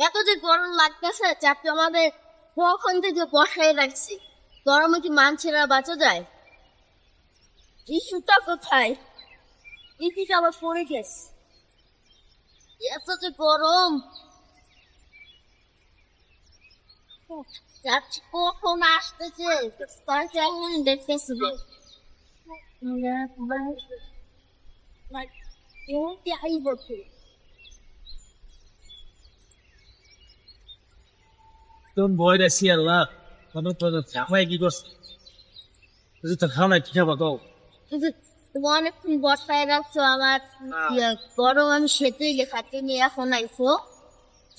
এত যে গরম লাগতেছে চাপে আমাদের কখন থেকে বসায় রাখছি? গরমে কি মানুষেরা বাঁচা যায়? ইস্যুটা কোথায়? ইস্যুটা আবার পড়ে গেছে। এত যে গরম! যাচ্ছি কখন আসতেছে? তার দেখতেছি রে। কেমনটি আইব তো? তোর ভয় দেখছি আল্লাহ তবে তোর জামাই কি করছে তুই তো খাও না কি খাব তুমি অনেকক্ষণ বসায় রাখছো আমার গরম আমি সেতে লেখাতে নিয়ে এখন আইসো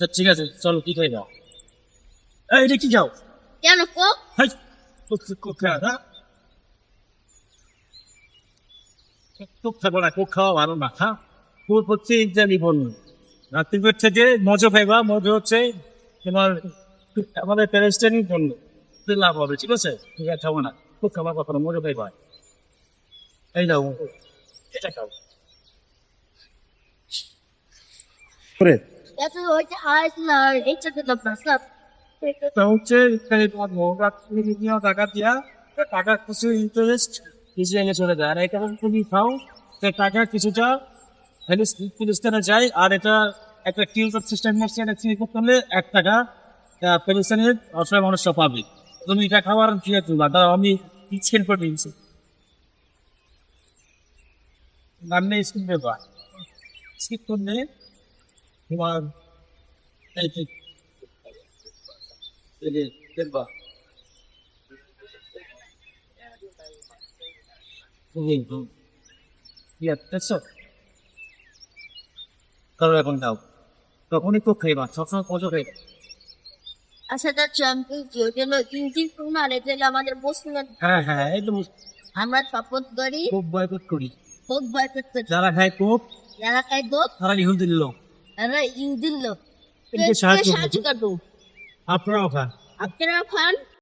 তা ঠিক আছে চলো কি খাই দাও এই এটা কি খাও? কেন কো হাই কোক খা না কোক না কোক ভালো না হ্যাঁ কোক হচ্ছে ইন্টারনি বলুন রাত্রিবের থেকে মজা পাইবা মজা হচ্ছে তোমার আমাদের প্যারেন্টসটারই বলল লাভ হবে ঠিক আছে? ঠিক আছে খাব না কোক খাওয়া কখনো মজা পাইবা এই নাও। এটা খাও। করে। প্রস্তাব। তা হচ্ছে এখানে তোমার মৌরা নিয়ে টাকা দিয়া টাকা কিছু ইন্টারেস্ট কিছু এনে চলে যায়। আর এটা তুমি খাও তো টাকা কিছুটা ফিলিস্তিনে যায় আর এটা একটা টিউটার সিস্টেম চিনি করতে হলে এক টাকা ফিলিস্তিনের অসহায় মানুষরা পাবে। তুমি এটা খাওয়ার কি আছে দাদা আমি স্ক্রিন করে দিয়েছি নামলে স্ক্রিন পেপার স্কিপ করলে তোমার তখনই তো খাইবা, সবসময় কত খাইবা। আচ্ছা তার চ্যাম্পিয়ন জন্য তিন প্রমাণ এটা আমাদের বসুন হ্যাঁ হ্যাঁ একদম আমরা সাপোর্ট করি খুব বয়কট করি। খুব বয়কট করি যারা খায় কোপ যারা খাই দোপ তারা ইহুদির লোক। তারা ইউদিন লোক সাহায্য। করব। আপনারাও খান। আপনারাও খান।